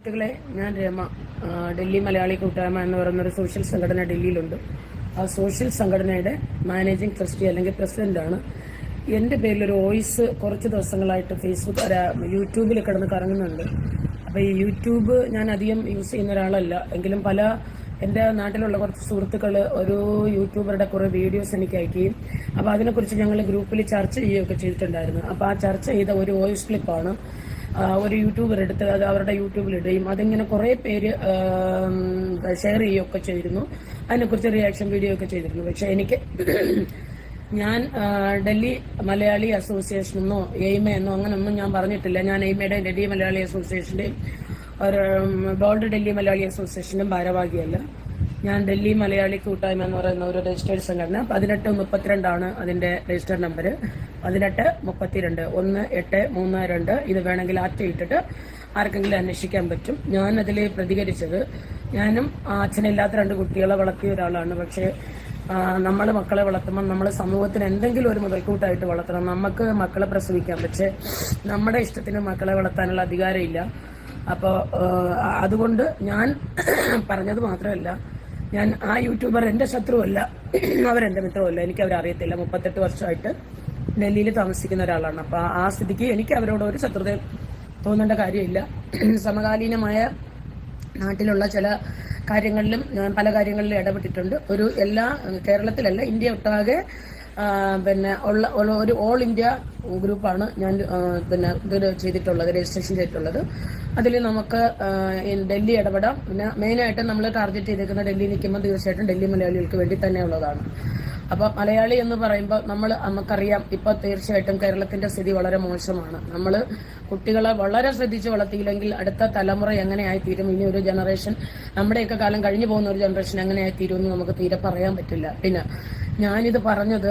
സുഹൃത്തുക്കളെ ഞാൻ രമ ഡൽഹി മലയാളി കൂട്ടായ്മ എന്ന് പറയുന്ന ഒരു സോഷ്യൽ സംഘടന ഡൽഹിയിലുണ്ട്. ആ സോഷ്യൽ സംഘടനയുടെ മാനേജിംഗ് ട്രസ്റ്റി അല്ലെങ്കിൽ പ്രസിഡന്റാണ് എന്റെ ഒരു വോയിസ് കുറച്ച് ദിവസങ്ങളായിട്ട് ഫേസ്ബുക്ക് യൂട്യൂബിൽ കിടന്ന് കറങ്ങുന്നുണ്ട്. അപ്പോൾ ഈ യൂട്യൂബ് ഞാൻ അധികം യൂസ് ചെയ്യുന്ന ഒരാളല്ല. എങ്കിലും പല എന്റെ നാട്ടിലുള്ള കുറച്ച് സുഹൃത്തുക്കൾ ഒരു യൂട്യൂബറുടെ കുറേ വീഡിയോസ് എനിക്ക് അയക്കുകയും അപ്പോൾ അതിനെക്കുറിച്ച് ഞങ്ങൾ ഗ്രൂപ്പിൽ ചർച്ച ചെയ്യുകയൊക്കെ ചെയ്തിട്ടുണ്ടായിരുന്നു. അപ്പോൾ ആ ചർച്ച ചെയ്ത ഒരു വോയിസ് ക്ലിപ്പാണ് ഒരു യൂട്യൂബർ എടുത്ത് അത് അവരുടെ യൂട്യൂബിൽ ഇടുകയും അതിങ്ങനെ കുറേ പേര് ഷെയർ ചെയ്യുകയൊക്കെ ചെയ്തിരുന്നു. അതിനെക്കുറിച്ച് റിയാക്ഷൻ വീഡിയോ ഒക്കെ ചെയ്തിരുന്നു. പക്ഷെ എനിക്ക് ഞാൻ ഡൽഹി മലയാളി അസോസിയേഷൻ എന്നോ എയ്മ എന്നോ അങ്ങനെയൊന്നും ഞാൻ പറഞ്ഞിട്ടില്ല. ഞാൻ എയ്മയുടെ ഡൽഹി മലയാളി അസോസിയേഷന്റെയും ഒരു ബോൾഡ് ഡൽഹി മലയാളി അസോസിയേഷന്റെയും ഭാരവാഹിയല്ല. ഞാൻ ഡൽഹി മലയാളി കൂട്ടായ്മ എന്ന് പറയുന്ന ഒരു രജിസ്റ്റേർഡ് സംഘടന. പതിനെട്ട് മുപ്പത്തിരണ്ടാണ് അതിന്റെ രജിസ്റ്റർ നമ്പർ. പതിനെട്ട് മുപ്പത്തിരണ്ട്. ഒന്ന് എട്ട് മൂന്ന് രണ്ട്. ഇത് വേണമെങ്കിൽ ആറ്റ ഇട്ടിട്ട് ആർക്കെങ്കിലും അന്വേഷിക്കാൻ പറ്റും. ഞാൻ അതിൽ പ്രതികരിച്ചത് ഞാനും അച്ഛനില്ലാത്ത രണ്ട് കുട്ടികളെ വളർത്തിയ ഒരാളാണ്. പക്ഷേ നമ്മൾ മക്കളെ വളർത്തുമ്പോൾ നമ്മൾ സമൂഹത്തിന് എന്തെങ്കിലും ഒരു മുതൽക്കൂട്ടായിട്ട് വളർത്തണം. നമുക്ക് മക്കളെ പ്രസവിക്കാൻ പക്ഷേ നമ്മുടെ ഇഷ്ടത്തിന് മക്കളെ വളർത്താനുള്ള അധികാരമില്ല. അപ്പോൾ അതുകൊണ്ട് ഞാൻ പറഞ്ഞത് മാത്രമല്ല ഞാൻ ആ യൂട്യൂബർ എന്റെ ശത്രുവല്ല. അവരെന്റെ മിത്രമല്ല എനിക്ക് അവരറിയത്തില്ല മുപ്പത്തെട്ട് വർഷമായിട്ട് ഡൽഹിയിൽ താമസിക്കുന്ന ഒരാളാണ്. അപ്പോൾ ആ സ്ഥിതിക്ക് എനിക്ക് അവരോട് ഒരു ശത്രുത തോന്നേണ്ട കാര്യമില്ല. സമകാലീനമായ നാട്ടിലുള്ള ചില കാര്യങ്ങളിലും ഞാൻ പല കാര്യങ്ങളിലും ഇടപെട്ടിട്ടുണ്ട്. ഒരു എല്ലാ കേരളത്തിലല്ല ഇന്ത്യ ഒട്ടാകെ പിന്നെ ഉള്ള ഒരു ഓൾ ഇന്ത്യ ഗ്രൂപ്പാണ് ഞാൻ പിന്നെ ഇതിൽ ചെയ്തിട്ടുള്ളത് രജിസ്ട്രേഷൻ ചെയ്തിട്ടുള്ളത്. അതിൽ നമുക്ക് ഡൽഹി ഇടപെടാം. പിന്നെ മെയിനായിട്ട് നമ്മൾ ടാർഗറ്റ് ചെയ്തേക്കുന്ന ഡൽഹി നിൽക്കുമ്പോൾ തീർച്ചയായിട്ടും ഡൽഹി മലയാളികൾക്ക് വേണ്ടി തന്നെയുള്ളതാണ് അപ്പോൾ മലയാളി എന്ന് പറയുമ്പോൾ നമ്മൾ നമുക്കറിയാം ഇപ്പോൾ തീർച്ചയായിട്ടും കേരളത്തിന്റെ സ്ഥിതി വളരെ മോശമാണ്. നമ്മൾ കുട്ടികളെ വളരെ ശ്രദ്ധിച്ച് വളർത്തിയില്ലെങ്കിൽ അടുത്ത തലമുറ എങ്ങനെയായി തീരും ഇനി ഒരു ജനറേഷൻ നമ്മുടെയൊക്കെ കാലം കഴിഞ്ഞു പോകുന്ന ഒരു ജനറേഷൻ എങ്ങനെയായി തീരും എന്ന് നമുക്ക് തീരെ പറയാൻ പറ്റില്ല. പിന്നെ ഞാനിത് പറഞ്ഞത്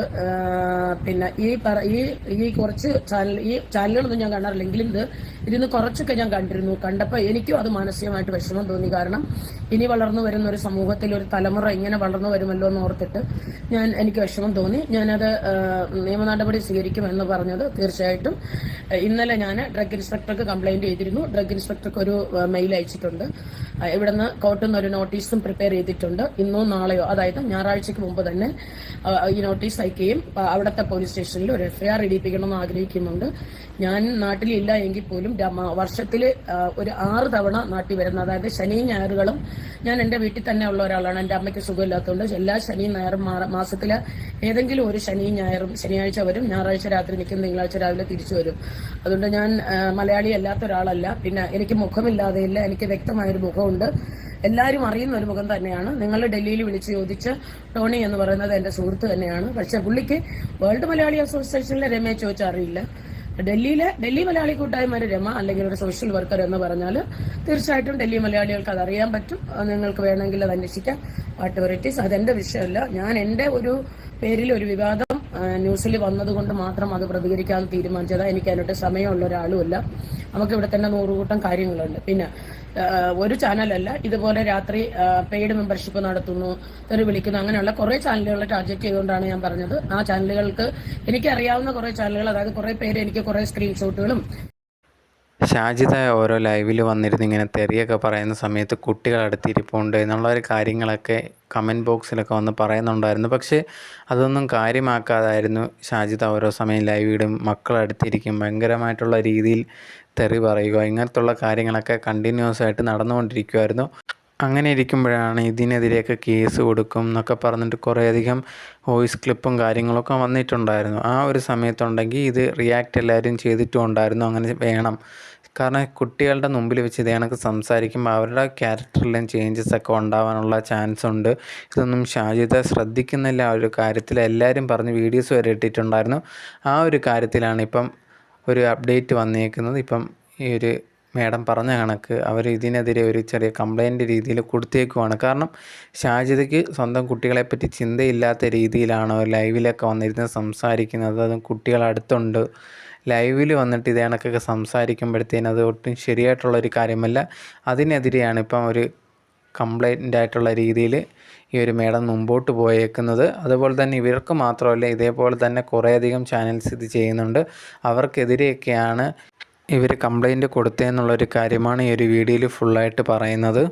പിന്നെ ഈ ഈ ഈ കുറച്ച് ചാനൽ ഈ ചാനലുകളൊന്നും ഞാൻ കാണാറില്ലെങ്കിലും ഇത് ഇതിന്ന് കുറച്ചൊക്കെ ഞാൻ കണ്ടിരുന്നു. കണ്ടപ്പോൾ എനിക്കും അത് മാനസികമായിട്ട് വിഷമം തോന്നി. കാരണം ഇനി വളർന്നു വരുന്ന ഒരു സമൂഹത്തിൽ ഒരു തലമുറ ഇങ്ങനെ വളർന്നു വരുമല്ലോ എന്ന് ഓർത്തിട്ട് ഞാൻ എനിക്ക് വിഷമം തോന്നി. ഞാനത് നിയമ നടപടി സ്വീകരിക്കുമെന്ന് പറഞ്ഞത് തീർച്ചയായിട്ടും. ഇന്നലെ ഞാൻ ഡ്രഗ് ഇൻസ്പെക്ടർക്ക് കംപ്ലൈന്റ് ചെയ്തിരുന്നു. ഡ്രഗ് ഇൻസ്പെക്ടർക്ക് ഒരു മെയിൽ അയച്ചിട്ടുണ്ട്. ഇവിടുന്ന് കോർട്ടിൽ നിന്ന് ഒരു നോട്ടീസും പ്രിപ്പയർ ചെയ്തിട്ടുണ്ട്. ഇന്നോ നാളെയോ അതായത് ഞായറാഴ്ചക്ക് മുമ്പ് തന്നെ ഈ നോട്ടീസ് അയക്കുകയും അവിടുത്തെ പോലീസ് സ്റ്റേഷനിൽ ഒരു എഫ്ഐആർ ഇടിപ്പിക്കണമെന്ന് ആഗ്രഹിക്കുന്നുണ്ട്. ഞാൻ നാട്ടിലില്ല എങ്കിൽ പോലും വർഷത്തിൽ ഒരു ആറ് തവണ നാട്ടിൽ വരുന്ന അതായത് ശനിയും ഞായറുകളും ഞാൻ എന്റെ വീട്ടിൽ തന്നെ ഉള്ള ഒരാളാണ്. എന്റെ അമ്മയ്ക്ക് സുഖമില്ലാത്തതുകൊണ്ട് എല്ലാ ശനിയും ഞായറും മാസത്തിൽ ഏതെങ്കിലും ഒരു ശനിയും ഞായറും ശനിയാഴ്ച വരും ഞായറാഴ്ച രാത്രി നിൽക്കും തിങ്കളാഴ്ച രാവിലെ തിരിച്ചു വരും. അതുകൊണ്ട് ഞാൻ മലയാളി അല്ലാത്ത ഒരാളല്ല. പിന്നെ എനിക്ക് മുഖമില്ലാതെയില്ല എനിക്ക് വ്യക്തമായൊരു മുഖമുണ്ട്. എല്ലാവരും അറിയുന്ന ഒരു മുഖം തന്നെയാണ്. നിങ്ങൾ ഡൽഹിയിൽ വിളിച്ച് ചോദിച്ച് ടോണി എന്ന് പറയുന്നത് എന്റെ സുഹൃത്ത് തന്നെയാണ്. പക്ഷേ പുള്ളിക്ക് വേൾഡ് മലയാളി അസോസിയേഷനിലെ രമയെ ചോദിച്ചാൽ അറിയില്ല. ഡൽഹിയിലെ ഡൽഹി മലയാളി കൂട്ടായ്മ രമ അല്ലെങ്കിൽ ഒരു സോഷ്യൽ വർക്കർ എന്ന് പറഞ്ഞാൽ തീർച്ചയായിട്ടും ഡൽഹി മലയാളികൾക്ക് അത് അറിയാൻ പറ്റും. നിങ്ങൾക്ക് വേണമെങ്കിൽ അത് അന്വേഷിക്കാം. വാട്ട് വെറൈറ്റീസ് അതെന്റെ വിഷയമല്ല. ഞാൻ എന്റെ ഒരു പേരിൽ ഒരു വിവാദം ന്യൂസിൽ വന്നതുകൊണ്ട് മാത്രം അത് പ്രതികരിക്കാതെ തീരുമാനിച്ചത്. എനിക്ക് അതിനോട്ട് സമയമുള്ള ഒരാളുമല്ല നമുക്ക് ഇവിടെ തന്നെ നൂറുകൂട്ടം കാര്യങ്ങളുണ്ട്. പിന്നെ ഒരു ചാനലല്ല. ഇതുപോലെ രാത്രി പെയ്ഡ് മെമ്പർഷിപ്പ് നടത്തുന്നു തെറി വിളിക്കുന്നു അങ്ങനെയുള്ള കുറേ ചാനലുകളെ ടാർഗറ്റ് ചെയ്തുകൊണ്ടാണ് ഞാൻ പറഞ്ഞത്. ആ ചാനലുകൾക്ക് എനിക്കറിയാവുന്ന കുറേ ചാനലുകൾ അതായത് കുറേ പേര് എനിക്ക് കുറേ സ്ക്രീൻഷോട്ടുകളും ഷാജിദ ഓരോ ലൈവിൽ വന്നിരുന്ന് ഇങ്ങനെ തെറിയൊക്കെ പറയുന്ന സമയത്ത് കുട്ടികൾ അടുത്തിരിപ്പുണ്ട് എന്നുള്ള ഒരു കാര്യങ്ങളൊക്കെ കമന്റ് ബോക്സിലൊക്കെ വന്ന് പറയുന്നുണ്ടായിരുന്നു. പക്ഷേ അതൊന്നും കാര്യമാക്കാതായിരുന്നു. ഷാജിത ഓരോ സമയം ലൈവ് ഇടും മക്കളടുത്തിരിക്കും ഭയങ്കരമായിട്ടുള്ള രീതിയിൽ തെറി പറയുക ഇങ്ങനത്തുള്ള കാര്യങ്ങളൊക്കെ കണ്ടിന്യൂസ് ആയിട്ട് നടന്നുകൊണ്ടിരിക്കുമായിരുന്നു അങ്ങനെ ഇരിക്കുമ്പോഴാണ് ഇതിനെതിരെയൊക്കെ കേസ് കൊടുക്കും എന്നൊക്കെ പറഞ്ഞിട്ട് കുറേയധികം വോയിസ് ക്ലിപ്പും കാര്യങ്ങളൊക്കെ വന്നിട്ടുണ്ടായിരുന്നു. ആ ഒരു സമയത്തുണ്ടെങ്കിൽ ഇത് റിയാക്ട് എല്ലാവരും ചെയ്തിട്ടും ഉണ്ടായിരുന്നു. അങ്ങനെ വേണം കാരണം കുട്ടികളുടെ മുമ്പിൽ വെച്ച് ഇത് കണക്ക് സംസാരിക്കുമ്പോൾ അവരുടെ ക്യാരക്ടറിലും ചേഞ്ചസ് ഒക്കെ ഉണ്ടാവാനുള്ള ചാൻസ് ഉണ്ട്. ഇതൊന്നും ഷാജിത ശ്രദ്ധിക്കുന്നില്ല. ആ ഒരു കാര്യത്തിൽ എല്ലാവരും പറഞ്ഞ് വീഡിയോസ് വരെ ഇട്ടിട്ടുണ്ടായിരുന്നു. ആ ഒരു കാര്യത്തിലാണ് ഇപ്പം ഒരു അപ്ഡേറ്റ് വന്നേക്കുന്നത്. ഇപ്പം ഈ ഒരു മേഡം പറഞ്ഞ കണക്ക് അവർ ഇതിനെതിരെ ഒരു ചെറിയ കംപ്ലൈന്റ് രീതിയിൽ കൊടുത്തേക്കുവാണ്. കാരണം ഷാജിതയ്ക്ക് സ്വന്തം കുട്ടികളെപ്പറ്റി ചിന്തയില്ലാത്ത രീതിയിലാണ് ലൈവിലൊക്കെ വന്നിരുന്ന് സംസാരിക്കുന്നത്. അതും കുട്ടികൾ അടുത്തുണ്ട്. ലൈവിൽ വന്നിട്ട് ഇതേ കണക്കൊക്കെ സംസാരിക്കുമ്പോഴത്തേനും അത് ഒട്ടും ശരിയായിട്ടുള്ള ഒരു കാര്യമല്ല. അതിനെതിരെയാണ് ഇപ്പം ഒരു കംപ്ലൈന്റ് ആയിട്ടുള്ള രീതിയിൽ ഈ ഒരു മേഡം മുമ്പോട്ട് പോയേക്കുന്നത്. അതുപോലെ തന്നെ ഇവർക്ക് മാത്രമല്ല ഇതേപോലെ തന്നെ കുറേയധികം ചാനൽസ് ഇത് ചെയ്യുന്നുണ്ട്. അവർക്കെതിരെയൊക്കെയാണ് ഇവർ കംപ്ലൈന്റ് കൊടുത്തതെന്നുള്ളൊരു കാര്യമാണ് ഈ ഒരു വീഡിയോയിൽ ഫുള്ളായിട്ട് പറയുന്നത്.